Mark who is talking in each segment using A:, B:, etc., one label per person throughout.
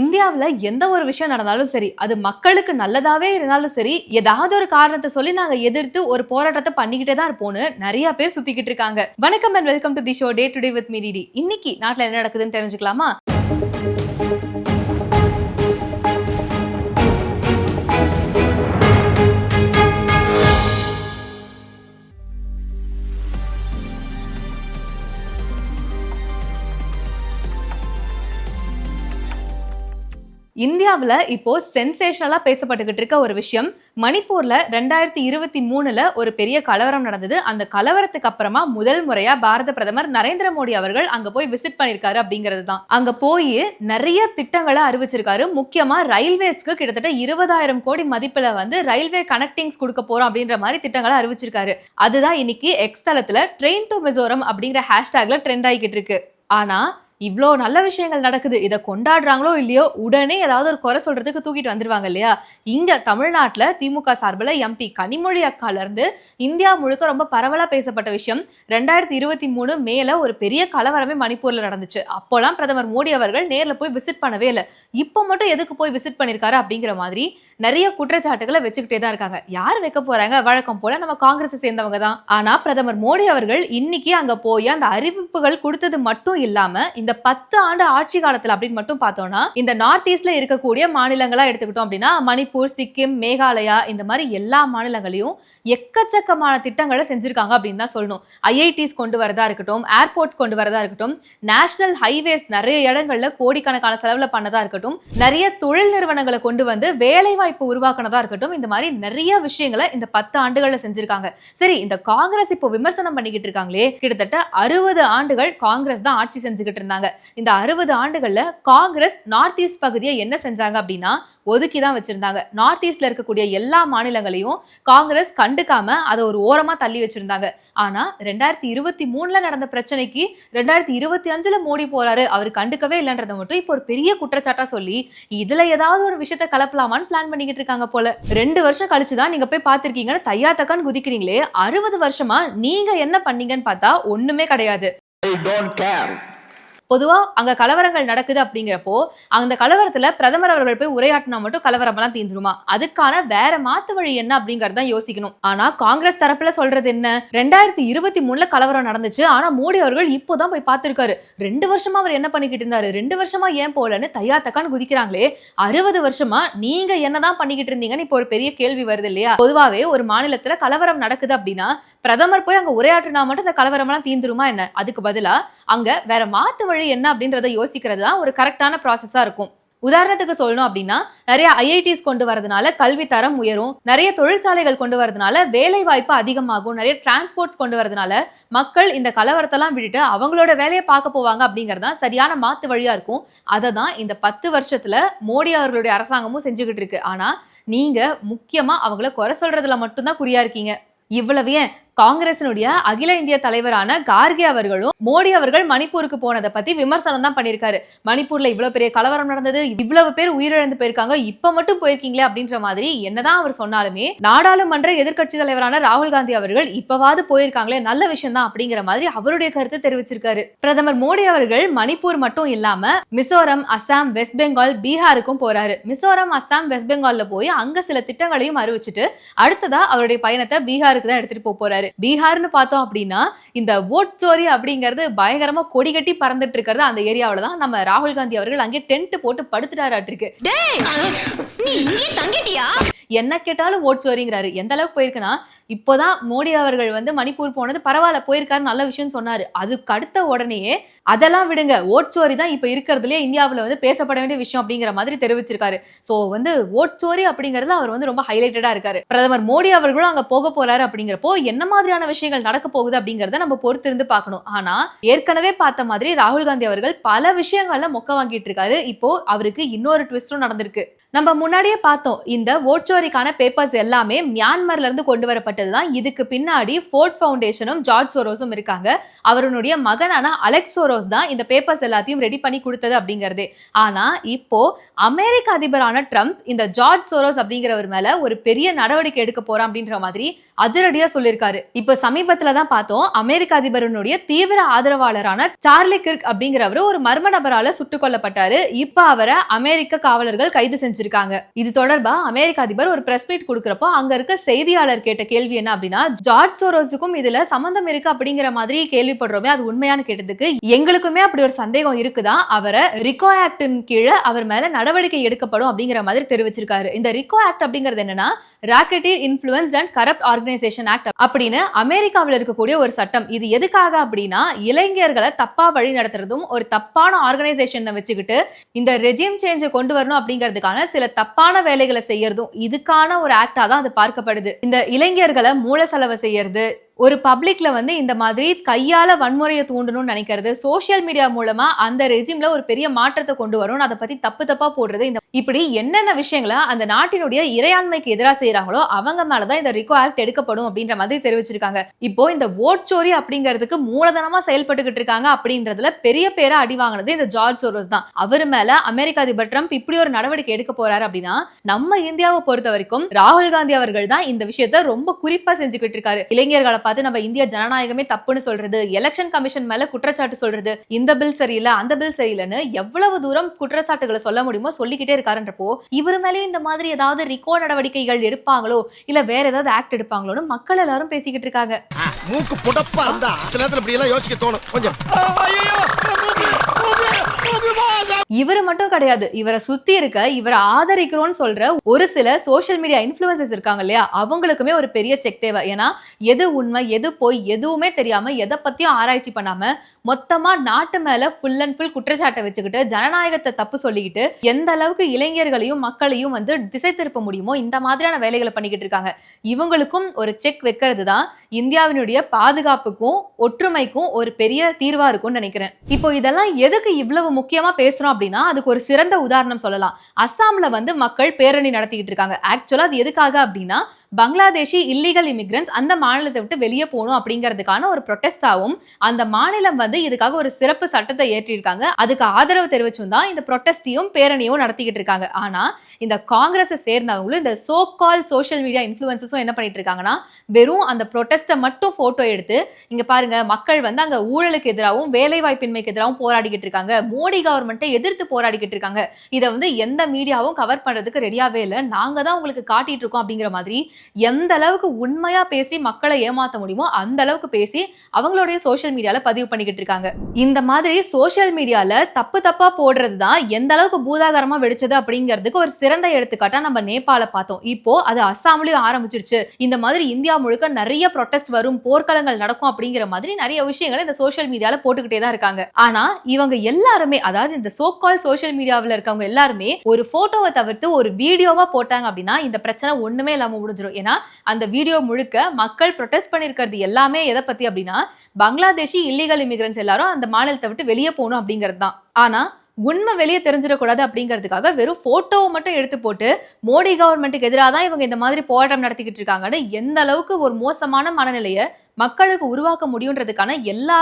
A: இந்தியாவில் எந்த ஒரு விஷயம் நடந்தாலும் சரி அது மக்களுக்கு நல்லதாவே இருந்தாலும் சரி ஏதாவது ஒரு காரணத்தை சொல்லி நாங்க எதிர்த்து ஒரு போராட்டத்தை பண்ணிக்கிட்டே தான் இருப்போம்னு நிறைய பேர் சுத்திக்கிட்டு இருக்காங்க. வணக்கம் and welcome to the show day today with மீடிடி இன்னைக்கு நாட்டில் என்ன நடக்குதுன்னு தெரிஞ்சுக்கலாமா? இந்தியாவில் இப்போ சென்சேஷனலாக பேசப்பட்டுக்கிட்டு இருக்க ஒரு விஷயம். மணிப்பூரில் ரெண்டாயிரத்தி இருபத்தி மூணில் ஒரு பெரிய கலவரம் நடந்தது. அந்த கலவரத்துக்கு அப்புறமா முதல் முறையாக பாரத பிரதமர் நரேந்திர மோடி அவர்கள் அங்கே போய் விசிட் பண்ணியிருக்காரு அப்படிங்கிறது தான் அங்கே போய் நிறைய திட்டங்களை அறிவிச்சிருக்காரு. முக்கியமாக ரயில்வேஸ்க்கு கிட்டத்தட்ட இருபதாயிரம் கோடி மதிப்பில் வந்து ரயில்வே கனெக்டிங்ஸ் கொடுக்க போகிறோம் அப்படின்ற மாதிரி திட்டங்களை அறிவிச்சிருக்காரு. அதுதான் இன்னைக்கு எக்ஸ் தளத்துல ட்ரெயின் டு மிசோரம் அப்படிங்கிற ஹேஷ்டேக்ல ட்ரெண்ட் ஆகிக்கிட்டு இருக்கு. ஆனால் இவ்வளோ நல்ல விஷயங்கள் நடக்குது. இதை கொண்டாடுறாங்களோ இல்லையோ உடனே ஏதாவது ஒரு குறை சொல்றதுக்கு தூக்கிட்டு வந்துருவாங்க இல்லையா? இங்க தமிழ்நாட்டில் திமுக சார்பில் எம்பி கனிமொழி அக்கால இருந்து இந்தியா முழுக்க ரொம்ப பரவலாக பேசப்பட்ட விஷயம் ரெண்டாயிரத்தி இருபத்தி மூணு மேல ஒரு பெரிய கலவரமே மணிப்பூர்ல நடந்துச்சு. அப்போலாம் பிரதமர் மோடி அவர்கள் நேரில் போய் விசிட் பண்ணவே இல்லை. இப்போ மட்டும் எதுக்கு போய் விசிட் பண்ணியிருக்காரு அப்படிங்கிற மாதிரி நிறைய குற்றச்சாட்டுகளை வச்சுக்கிட்டே தான் இருக்காங்க. யார் வைக்க போறாங்க? வழக்கம் போல நம்ம காங்கிரஸை சேர்ந்தவங்க தான். ஆனா பிரதமர் மோடி அவர்கள் இன்னைக்கு அங்க போய் அந்த அறிவிப்புகள் கொடுத்தது மட்டும் இல்லாம இந்த பத்து ஆண்டு ஆட்சி காலத்துல அப்படின்னு மட்டும் பார்த்தோம்னா இந்த நார்த் ஈஸ்ட்ல இருக்கக்கூடிய மாநிலங்களா எடுத்துக்கிட்டோம் அப்படின்னா மணிப்பூர் சிக்கிம் மேகாலயா இந்த மாதிரி எல்லா மாநிலங்களையும் எக்கச்சக்கமான திட்டங்களை செஞ்சிருக்காங்க அப்படின்னு தான் சொல்லணும். ஐஐடிஸ் கொண்டு வரதா இருக்கட்டும் ஏர்போர்ட்ஸ் கொண்டு வரதா இருக்கட்டும் நேஷனல் ஹைவேஸ் நிறைய இடங்கள்ல கோடிக்கணக்கான செலவுல பண்ணதா இருக்கட்டும் நிறைய தொழில் நிறுவனங்களை கொண்டு வந்து வேலை வாய்ப்பு உருவாக்கினதா இருக்கட்டும் இந்த மாதிரி நிறைய விஷயங்களை இந்த பத்து ஆண்டுகள்ல செஞ்சிருக்காங்க. சரி இந்த காங்கிரஸ் இப்போ விமர்சனம் பண்ணிக்கிட்டு இருக்காங்களே கிட்டத்தட்ட அறுபது ஆண்டுகள் காங்கிரஸ் தான் ஆட்சி செஞ்சுக்கிட்டு இருந்தாங்க. இந்த அறுபது ஆண்டுகள்ல காங்கிரஸ் நார்த் ஈஸ்ட் பகுதியை என்ன செஞ்சாங்க அப்படின்னா ஒதுக்கி தான் வச்சிருந்தாங்க நார்த் ஈஸ்ட்ல இருக்கக்கூடிய எல்லா மாநிலங்களையும் காங்கிரஸ் கண்டுக்காம அதை ஒரு ஓரமா தள்ளி வச்சிருந்தாங்க. ஆனா ரெண்டாயிரத்தி இருபத்தி மூணுல நடந்த பிரச்சனைக்கு ரெண்டாயிரத்தி இருபத்தி அஞ்சுல மோடி போறாரு. அவர் கண்டுக்கவே இல்லைன்றதை மட்டும் இப்போ ஒரு பெரிய குற்றச்சாட்டா சொல்லி இதுல ஏதாவது ஒரு விஷயத்த கலப்பலாமான்னு பிளான் பண்ணிக்கிட்டு இருக்காங்க போல. ரெண்டு வருஷம் கழிச்சு தான் நீங்க போய் பார்த்திருக்கீங்கன்னு தையா தக்கான்னு குதிக்கிறீங்களே அறுபது வருஷமா நீங்க என்ன பண்ணீங்கன்னு பார்த்தா ஒண்ணுமே கிடையாது. பொதுவா அங்க கலவரங்கள் நடக்குது அப்படிங்கிறப்போ அந்த கலவரத்துல பிரதமர் அவர்கள் போய் உரையாட்டினா மட்டும் கலவரமெல்லாம் தீந்துருமா அதுக்கான வேற மாத்து வழி என்ன அப்படிங்கறத யோசிக்கணும். ஆனா காங்கிரஸ் தரப்புல சொல்றது என்ன? ரெண்டாயிரத்தி இருபத்தி மூணுல கலவரம் நடந்துச்சு. ஆனா மோடி அவர்கள் இப்போதான் போய் பார்த்திருக்காரு. ரெண்டு வருஷமா அவர் என்ன பண்ணிக்கிட்டு இருந்தாரு? ரெண்டு வருஷமா ஏன் போலன்னு தையா தக்கான்னு குதிக்கிறாங்களே. அறுபது வருஷமா நீங்க என்னதான் பண்ணிக்கிட்டு இருந்தீங்கன்னு இப்போ ஒரு பெரிய கேள்வி வருது இல்லையா? பொதுவாவே ஒரு மாநிலத்துல கலவரம் நடக்குது அப்படின்னா பிரதமர் போய் அங்க உரையாற்றினா மட்டும் இந்த கலவரமெல்லாம் தீந்துருமா என்ன? அதுக்கு பதிலா அங்க வேற மாத்து வழி என்ன அப்படின்றத யோசிக்கிறது தான் ஒரு கரெக்டான ப்ராசஸாக இருக்கும். உதாரணத்துக்கு சொல்லணும் அப்படின்னா நிறைய ஐஐடிஸ் கொண்டு வரதுனால கல்வி தரம் உயரும். நிறைய தொழிற்சாலைகள் கொண்டு வரதுனால வேலை வாய்ப்பு அதிகமாகும். நிறைய டிரான்ஸ்போர்ட்ஸ் கொண்டு வரதுனால மக்கள் இந்த கலவரத்தெல்லாம் விட்டுட்டு அவங்களோட வேலையை பார்க்க போவாங்க அப்படிங்கிறது தான் சரியான மாத்து வழியா இருக்கும். அதை தான் இந்த பத்து வருஷத்துல மோடி அவர்களுடைய அரசாங்கமும் செஞ்சுக்கிட்டு இருக்கு. ஆனா நீங்க முக்கியமா அவங்கள குறை சொல்றதுல மட்டும்தான் குறியா இருக்கீங்க. இவ்வளவு ஏன் காங்கிரசினுடைய அகில இந்திய தலைவரான கார்கே அவர்களும் மோடி அவர்கள் மணிப்பூருக்கு போனதை பத்தி விமர்சனம் தான் பண்ணியிருக்காரு. மணிப்பூர்ல இவ்வளவு பெரிய கலவரம் நடந்தது இவ்வளவு பேர் உயிரிழந்து போயிருக்காங்க இப்ப மட்டும் போயிருக்கீங்களே அப்படின்ற மாதிரி என்னதான் அவர் சொன்னாலுமே நாடாளுமன்ற எதிர்க்கட்சி தலைவரான ராகுல் காந்தி அவர்கள் இப்பவாவது போயிருக்காங்களே நல்ல விஷயம் தான் அப்படிங்கிற மாதிரி அவருடைய கருத்தை தெரிவிச்சிருக்காரு. பிரதமர் மோடி அவர்கள் மணிப்பூர் மட்டும் இல்லாம மிசோரம் அசாம் வெஸ்ட் பெங்கால் பீகாருக்கும் போறாரு. மிசோரம் அசாம் வெஸ்ட் பெங்கால்ல போய் அங்க சில திட்டங்களையும் அறிவிச்சிட்டு அடுத்ததா அவருடைய பயணத்தை பீகாருக்கு தான் எடுத்துட்டு போறாரு. போறாரு பீகார்னு பார்த்தோம் அப்படின்னா இந்த ஓட் சோரி அப்படிங்கிறது பயங்கரமா கொடி கட்டி பறந்துட்டு இருக்கிறது அந்த ஏரியாவில தான். நம்ம ராகுல் காந்தி அவர்கள் அங்கே டென்ட் போட்டு படுத்துட்டாராட்டிருக்கு. என்ன கேட்டாலும் ஓட் சோரிங்கிறாரு. எந்த அளவுக்கு போயிருக்குன்னா இப்போதான் மோடி அவர்கள் வந்து மணிப்பூர் போனது பரவாயில்ல போயிருக்காரு நல்ல விஷயம்னு சொன்னாரு. அதுக்கு அடுத்த உடனேயே அதெல்லாம் விடுங்க. ஓட் சோரி தான் இப்போ இருக்கிறதுலே இந்தியாவில் வந்து பேசப்பட வேண்டிய விஷயம் அப்படிங்கிற மாதிரி தெரிவிச்சிருக்காரு. ஸோ வந்து ஓட் சோரி அப்படிங்கிறது அவர் வந்து ரொம்ப ஹைலைட்டடாக இருக்காரு. பிரதமர் மோடி அவர்களும் அங்கே போக போறாரு அப்படிங்கிறப்போ என்ன மாதிரியான விஷயங்கள் நடக்க போகுது அப்படிங்கிறத நம்ம பொறுத்திருந்து பார்க்கணும். ஆனா ஏற்கனவே பார்த்த மாதிரி ராகுல் காந்தி அவர்கள் பல விஷயங்கள்ல மொக்க வாங்கிட்டு இருக்காரு. இப்போ அவருக்கு இன்னொரு ட்விஸ்டும் நடந்திருக்கு. நம்ம முன்னாடியே பார்த்தோம். இந்த ஓட்சோரிக்கான பேப்பர்ஸ் எல்லாமே மியான்மர்ல இருந்து கொண்டு வரப்பட்டது தான். இதுக்கு பின்னாடி ஃபோர்ட் ஃபவுண்டேஷனும் ஜார்ஜ் சோரோஸும் இருக்காங்க. அவருடைய மகனான அலெக்ஸ் சோரோ ரோஸ் தான் இந்த பேப்பர்ஸ் எல்லாத்தையும் ரெடி பண்ணி கொடுத்தது அப்படிங்கிறது. ஆனா இப்போ அமெரிக்க அதிபரான ட்ரம்ப் இந்த ஜார்ஜ் சோரோஸ் அப்படிங்கிறவர் மேல ஒரு பெரிய நடவடிக்கை எடுக்க போறான் அப்படின்ற மாதிரி அதிரடியா சொல்லியிருக்காரு. இப்ப சமீபத்துல தான் பார்த்தோம் அமெரிக்க அதிபரனுடைய தீவிர ஆதரவாளரான சார்லி கிர்க் அப்படிங்கிறவரு ஒரு மர்ம நபரால சுட்டுக் கொல்லப்பட்டாரு. இப்ப அவரை அமெரிக்க காவலர்கள் கைது செஞ்சிருக்காங்க. இது தொடர்பா அமெரிக்க அதிபர் ஒரு பிரஸ் மீட் கொடுக்கறப்போ அங்க இருக்க செய்தியாளர் கேட்ட கேள்வி என்ன அப்படின்னா ஜார்ஜ் சோரோஸுக்கும் இதுல சம்பந்தம் இருக்கு அப்படிங்கிற மாதிரி கேள்விப்படுறோமே அது உண்மையான கேட்டதுக்கு எங்களுக்குமே அப்படி ஒரு சந்தேகம் இருக்குதா? அவரை ரிகோ ஆக்டின் கீழே அவர் மேல நடவடிக்கை எடுக்கப்படும் அப்படிங்கிற மாதிரி தெரிவிச்சிருக்காரு. இந்த ரிகோ ஆக்ட் அப்படிங்கிறது என்னன்னா racketeer influenced and corrupt organization act அப்படின்னு அமெரிக்காவில் இருக்கக்கூடிய ஒரு சட்டம். இது எதுக்காக அப்படின்னா இளைஞர்களை தப்பா வழி நடத்துறதும் ஒரு தப்பான ஆர்கனைசேஷனை வச்சுக்கிட்டு இந்த ரெஜிம் சேஞ்சை கொண்டு வரணும் அப்படிங்கிறதுக்கான சில தப்பான வேலைகளை செய்யறதும் இதுக்கான ஒரு ஆக்டா தான் அது பார்க்கப்படுது. இந்த இளைஞர்களை மூல செலவு செய்யறது ஒரு பப்ளிக்ல வந்து இந்த மாதிரி கையால வன்முறையை தூண்டணும்னு நினைக்கிறது சோஷியல் மீடியா மூலமா அந்த ரெஜிம்ல ஒரு பெரிய மாற்றத்தை கொண்டு வரும் அதை பத்தி தப்பு தப்பா போடுறது இந்த இப்படி என்னென்ன விஷயங்களை அந்த நாட்டினுடைய இறையாண்மைக்கு எதிராக செய்யறாங்களோ அவங்க மேலதான் இந்த ரிகோ ஆக்ட் எடுக்கப்படும் அப்படின்ற மாதிரி தெரிவிச்சிருக்காங்க. இப்போ இந்த ஓட் சோரி அப்படிங்கிறதுக்கு மூலதனமா செயல்பட்டுக்கிட்டு இருக்காங்க அப்படின்றதுல பெரிய பேரா அடி வாங்கினது இந்த ஜார்ஜ் சோரோஸ் தான். அவர் மேல அமெரிக்க அதிபர் ட்ரம்ப் இப்படி ஒரு நடவடிக்கை எடுக்க போறாரு அப்படின்னா நம்ம இந்தியாவை பொறுத்த வரைக்கும் ராகுல் காந்தி அவர்கள் தான் இந்த விஷயத்த ரொம்ப குறிப்பா செஞ்சுக்கிட்டு இருக்காரு. இளைஞர்களை பார்த்து நம்ம இந்திய ஜனநாயகமே தப்புன்னு சொல்றது எலெக்ஷன் கமிஷன் மேல குற்றச்சாட்டு சொல்றது இந்த பில் சரியில்லை அந்த பில் சரியில்லைன்னு எவ்வளவு தூரம் குற்றச்சாட்டுகளை சொல்ல முடியுமோ சொல்லிக்கிட்டே இருக்காருன்றப்போ இவர் மேலேயும் இந்த மாதிரி ஏதாவது ரிகோ நடவடிக்கைகள் எடுப்பாங்களோ இல்ல வேற ஏதாவது ஆக்ட் எடுப்பாங்களோன்னு மக்கள் எல்லாரும் பேசிக்கிட்டு இருக்காங்க.
B: மூக்கு புடப்பா இருந்தா சில நேரத்துல இப்படி எல்லாம் யோசிக்க தோணும். கொஞ்சம். ஐயோ
A: இவர் மட்டும் கிடையாது. இவரை சுத்தி இருக்க இவரை ஆதரிக்கிறோம்னு சொல்ற ஒரு சில சோஷியல் மீடியா இன்ஃபுளுசர்ஸ் இருக்காங்க இல்லையா? அவங்களுக்குமே ஒரு பெரிய செக் தேவை. ஏன்னா எது உண்மை எது போய் எதுவுமே தெரியாம எதை பத்தியும் ஆராய்ச்சி பண்ணாம மொத்தமா நாட்டு மேல ஃபுல் அண்ட் ஃபுல் குற்றச்சாட்டை வச்சுக்கிட்டு ஜனநாயகத்தை தப்பு சொல்லிக்கிட்டு எந்த அளவுக்கு இளைஞர்களையும் மக்களையும் வந்து திசை திருப்ப முடியுமோ இந்த மாதிரியான வேலைகளை பண்ணிக்கிட்டு இருக்காங்க. இவங்களுக்கும் ஒரு செக் வைக்கிறது தான் இந்தியாவினுடைய பாதுகாப்புக்கும் ஒற்றுமைக்கும் ஒரு பெரிய தீர்வா இருக்கும்னு நினைக்கிறேன். இப்போ இதெல்லாம் எதுக்கு இவ்வளவு முக்கியமா பேசுறோம் அப்படின்னா அதுக்கு ஒரு சிறந்த உதாரணம் சொல்லலாம். அஸ்ஸாம்ல வந்து மக்கள் பேரணி நடத்திக்கிட்டு இருக்காங்க. ஆக்சுவலா அது எதுக்காக அப்படின்னா பங்களாதேஷி இல்லீகல் இமிக்ரன்ஸ் அந்த மாநிலத்தை விட்டு வெளியே போகணும் அப்படிங்கிறதுக்கான ஒரு ப்ரொட்டஸ்டாகவும் அந்த மாநிலம் வந்து இதுக்காக ஒரு சிறப்பு சட்டத்தை ஏற்றிருக்காங்க. அதுக்கு ஆதரவு தெரிவிச்சும் தான் இந்த ப்ரொட்டஸ்டையும் பேரணியும் நடத்திக்கிட்டு இருக்காங்க. ஆனால் இந்த காங்கிரஸை சேர்ந்தவங்களும் இந்த சோ கால் சோஷியல் மீடியா இன்ஃப்ளூயன்சஸும் என்ன பண்ணிட்டு இருக்காங்கன்னா வெறும் அந்த ப்ரொட்டஸ்ட்டை மட்டும் ஃபோட்டோ எடுத்து இங்கே பாருங்க மக்கள் வந்து அங்கே ஊழலுக்கு எதிராகவும் வேலை வாய்ப்பின்மைக்கு எதிராகவும் போராடிக்கிட்டு இருக்காங்க. மோடி கவர்மெண்ட்டை எதிர்த்து போராடிக்கிட்டு இருக்காங்க. இதை வந்து எந்த மீடியாவும் கவர் பண்ணுறதுக்கு ரெடியாகவே இல்லை. நாங்கள் தான் உங்களுக்கு காட்டிட்டு இருக்கோம் அப்படிங்கிற மாதிரி எந்த அளவுக்கு உண்மையா பேசி மக்களை ஏமாத்த முடியுமோ அந்த அளவுக்கு பேசி அவங்களுடைய சோஷியல் மீடியால பதிவு பண்ணிக்கிட்டு இருக்காங்க. இந்த மாதிரி சோஷியல் மீடியால தப்பு தப்பா போடுறது தான் எந்த அளவுக்கு பூதாகரமா வெடிச்சது அப்படிங்கிறதுக்கு ஒரு சிறந்த எடுத்துக்காட்டா நம்ம நேபாள பார்த்தோம். இப்போ அது அஸ்ஸாம்லயும் ஆரம்பிச்சிருச்சு. இந்த மாதிரி இந்தியா முழுக்க நிறைய ப்ரொட்டஸ்ட் வரும் போர்க்களங்கள் நடக்கும் அப்படிங்கிற மாதிரி நிறைய விஷயங்களை இந்த சோஷியல் மீடியால போட்டுக்கிட்டே தான் இருக்காங்க. ஆனா இவங்க எல்லாருமே அதாவது இந்த சோக்கால் சோஷியல் மீடியாவில் இருக்கவங்க எல்லாருமே ஒரு போட்டோவை தவிர்த்து ஒரு வீடியோவா போட்டாங்க அப்படின்னா இந்த பிரச்சனை ஒண்ணுமே இல்லாம முடிஞ்சிடும் ஏன்னா அந்த வீடியோ முழுக்க மக்கள் ப்ரொட்டஸ்ட் பண்ணியிருக்கிறது எல்லாமே எதை பத்தி அப்படின்னா பங்களாதேஷி இல்லீகல் இமிகிரன்ஸ் எல்லாரும் அந்த மாநிலத்தை விட்டு வெளியே போகணும் அப்படிங்கிறது தான். ஆனா உண்மை வெளியே தெரிஞ்சிடக்கூடாது அப்படிங்கிறதுக்காக வெறும் போட்டோவை மட்டும் எடுத்து போட்டு மோடி கவர்மெண்ட்டுக்கு எதிராக தான் இவங்க இந்த மாதிரி போராட்டம் நடத்திக்கிட்டு இருக்காங்கன்னு எந்த அளவுக்கு ஒரு மோசமான மனநிலையை மக்களுக்கு உருவாக்க முடியுன்றதுக்கான எல்லா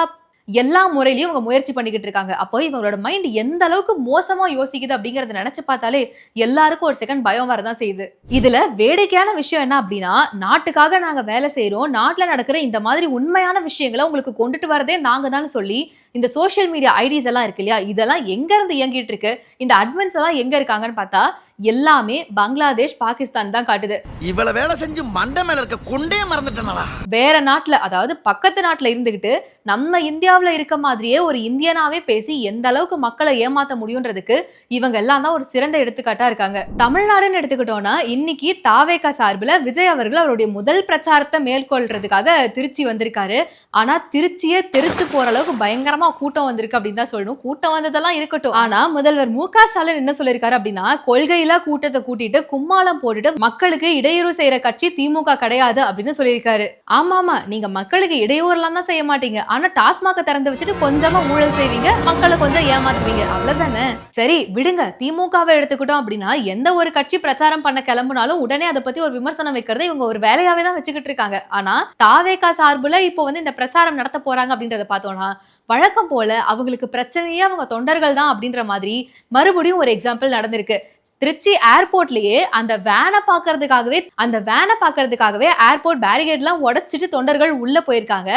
A: எல்லா முறையிலையும் இவங்க முயற்சி பண்ணிக்கிட்டு இருக்காங்க. அப்போ இவங்களோட மைண்ட் எந்த அளவுக்கு மோசமா யோசிக்குது அப்படிங்கறத நினைச்சு பார்த்தாலே எல்லாருக்கும் ஒரு செகண்ட் பயம் வரதான் செய்யுது. இதுல வேடிக்கையான விஷயம் என்ன அப்படின்னா நாட்டுக்காக நாங்க வேலை செய்யறோம் நாட்டுல நடக்கிற இந்த மாதிரி உண்மையான விஷயங்களை உங்களுக்கு கொண்டுட்டு வரதே நாங்க தான் சொல்லி இந்த சோஷியல் மீடியா ஐடிஸ் எல்லாம் இருக்கு இல்லையா? இதெல்லாம் எங்க இருந்து இயங்கிட்டு இருக்கு? இந்த அட்மின்ஸ் எல்லாம் எங்க இருக்காங்கன்னு பார்த்தா எல்லாமே பங்களாதேஷ் பாகிஸ்தான் தான் காட்டுது.
B: இவ்வளவு வேலை செஞ்சு மண்டை மேல இருக்க கொண்டே மறந்துட்டேனடா.
A: வேற நாட்டுல அதாவது பக்கத்து நாட்டுல இருந்துகிட்டு நம்ம இந்தியாவுல இருக்க மாதிரியே ஒரு இந்தியனாவே பேசி எந்த அளவுக்கு மக்களை ஏமாத்த முடியுன்றதுக்கு இவங்க எல்லாம் தான் ஒரு சிறந்த எடுத்துக்காட்டா இருக்காங்க. தமிழ்நாடுன்னு எடுத்துக்கிட்டோம்னா இன்னைக்கு தாவேகா சார்பில் விஜய் அவர்கள் அவருடைய முதல் பிரச்சாரத்தை மேற்கொள்றதுக்காக திருச்சி வந்திருக்காரு. ஆனா திருச்சியே தெரிச்சு போற அளவுக்கு பயங்கரமா கூட்டம் வந்திருக்கு அப்படின்னு தான் சொல்லணும். கூட்டம் வந்ததெல்லாம் இருக்கட்டும். ஆனா முதல்வர் மு க ஸ்டாலின் என்ன சொல்லியிருக்காரு அப்படின்னா கொள்கையில கூட்டத்தை கூட்டிட்டு கும்மாளம் போட்டுட்டு மக்களுக்கு இடையூறு செய்யற கட்சி திமுக கிடையாது அப்படின்னு சொல்லியிருக்காரு. ஆமா ஆமா நீங்க மக்களுக்கு இடையூறுலாம் தான் செய்ய மாட்டீங்க. ஆனா டாஸ்மாக திறந்து வச்சுட்டு கொஞ்சமா ஊழல் செய்வீங்க மக்களை கொஞ்சம் ஏமாத்துவீங்க. அவ்வளவுதானே? சரி விடுங்க. திமுகவை எடுத்துக்கிட்டோம் அப்படின்னா எந்த ஒரு கட்சி பிரச்சாரம் பண்ண கிளம்புனாலும் உடனே அதை பத்தி ஒரு விமர்சனம் வைக்கிறதை இவங்க ஒரு வேலையாவே தான் வச்சுக்கிட்டு இருக்காங்க. ஆனா தாவேகா சார்புல இப்போ வந்து இந்த பிரச்சாரம் நடத்த போறாங்க அப்படின்றத பார்த்தோம்னா வழக்கம் போல அவங்களுக்கு பிரச்சனையே அவங்க தொண்டர்கள் தான் அப்படின்ற மாதிரி மறுபடியும் ஒரு எக்ஸாம்பிள் நடந்திருக்கு. திருச்சி ஏர்போர்ட்லயே அந்த வேனை பாக்குறதுக்காகவே அந்த வேனை பாக்குறதுக்காகவே ஏர்போர்ட் பேரிகேட்லாம் உடைச்சிட்டு தொண்டர்கள் உள்ள போயிருக்காங்க.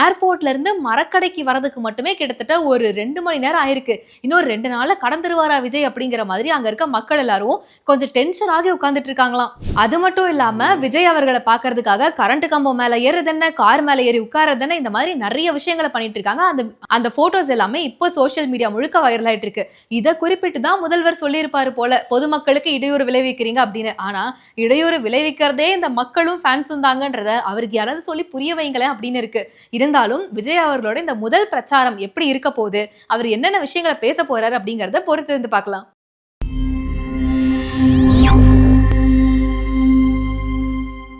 A: ஏர்போர்ட்ல இருந்து மரக்கடைக்கு வரதுக்கு மட்டுமே கிட்டத்தட்ட ஒரு ரெண்டு மணி நேரம் ஆயிருக்கு. இன்னொரு ரெண்டு நாள்ல கடந்துருவாரா விஜய் அப்படிங்கிற மாதிரி அங்க இருக்க மக்கள் எல்லாரும் கொஞ்சம் டென்ஷன் ஆகி உட்கார்ந்துட்டு இருக்காங்களாம். அது மட்டும் இல்லாம விஜய் அவர்களை பார்க்கறதுக்காக கரண்ட் கம்பம் மேல ஏறுறது என்ன கார் மேல ஏறி உட்கார்றது என்ன இந்த மாதிரி நிறைய விஷயங்களை பண்ணிட்டு இருக்காங்க. அந்த அந்த போட்டோஸ் எல்லாமே இப்போ சோஷியல் மீடியா முழுக்க வைரல் ஆயிட்டு இருக்கு. இதை குறிப்பிட்டு தான் முதல்வர் சொல்லியிருப்பாரு போல பொதுமக்களுக்கு இடையூறு விளைவிக்கிறீங்க அப்படின்னு. ஆனா இடையூறு விளைவிக்கிறதே இந்த மக்களும் ஃபேன்ஸும் தாங்கன்றத அவருக்கு யாராவது சொல்லி புரிய வைங்களேன் அப்படின்னு இருக்கு. இருந்தாலும் விஜய் அவர்களோட இந்த முதல் பிரச்சாரம் எப்படி இருக்க போகுது? அவர் என்னென்ன விஷயங்களை பேச போறாரு அப்படிங்கறத பொறுத்து இருந்து பார்க்கலாம்.